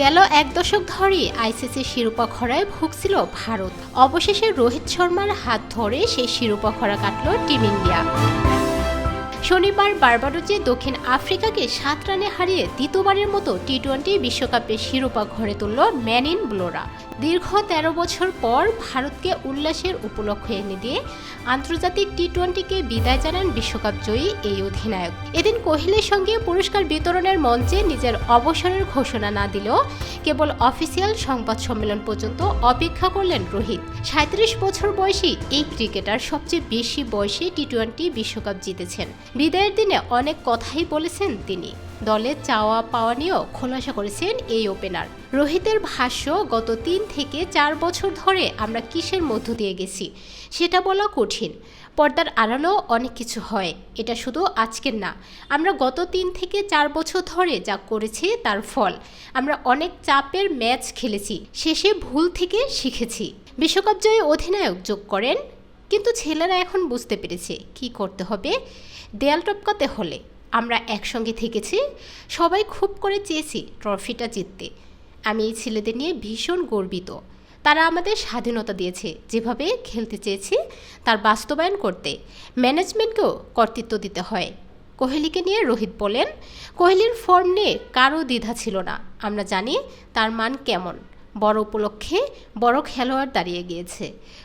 গেল এক দশক ধরেই আইসিসির শিরোপা খরায় ভুগছিল ভারত। অবশেষে রোহিত শর্মার হাত ধরে সেই শিরোপা খরা কাটল টিম ইন্ডিয়া। শনিবার বারবাডোজে দক্ষিণ আফ্রিকাকে সাত রানে হারিয়ে দ্বিতীয়বারের মতো টি টোয়েন্টি বিশ্বকাপের শিরোপা ঘরে তুলল ম্যান ইন ব্লোরা। দীর্ঘ তেরো বছর পর ভারতকে উল্লাসের উপলক্ষ এনে দিয়ে আন্তর্জাতিক টি টোয়েন্টিকে বিদায় জানান বিশ্বকাপ জয়ী এই অধিনায়ক। এদিন কোহলির সঙ্গে পুরস্কার বিতরণের মঞ্চে নিজের অবসরের ঘোষণা না দিলেও কেবল অফিসিয়াল সংবাদ সম্মেলন পর্যন্ত অপেক্ষা করলেন রোহিত। সাঁত্রিশ বছর বয়সী এই ক্রিকেটার সবচেয়ে বেশি বয়সে টি টোয়েন্টি বিশ্বকাপ জিতেছেন। বিদায়ের দিনে অনেক কথাই বলেছেন তিনি। দলে চাওয়া পাওয়া নিয়েও খোলাসা করেছেন এই ওপেনার রোহিতের ভাষ্য, গত তিন থেকে চার বছর ধরে আমরা কিসের মধ্য দিয়ে গেছি, সেটা বলা কঠিন। পর্দার আড়ালেও অনেক কিছু হয়, এটা শুধু আজকের না। আমরা গত তিন থেকে চার বছর ধরে যা করেছি তার ফল। আমরা অনেক চাপের ম্যাচ খেলেছি, শেষে ভুল থেকে শিখেছি। বিশ্বকাপ জয়ী অধিনায়ক যোগ করেন কিন্তু ছেলেরা এখন বুঝতে পেরেছে কি করতে হবে। দেয়াল টপকাতে হলে আমরা একসঙ্গে থেকেছি, সবাই খুব করে চেয়েছি ট্রফিটা জিততে। আমি এই ছেলেদের নিয়ে ভীষণ গর্বিত। তারা আমাদের স্বাধীনতা দিয়েছে, যেভাবে খেলতে চেয়েছি তার বাস্তবায়ন করতে। ম্যানেজমেন্টকেও কর্তৃত্ব দিতে হয়। কোহলিকে নিয়ে রোহিত বলেন, কোহলির ফর্ম নিয়ে কারও দ্বিধা ছিল না। আমরা জানি তার মান কেমন। বড় উপলক্ষে বড় খেলোয়াড় দাঁড়িয়ে গিয়েছে।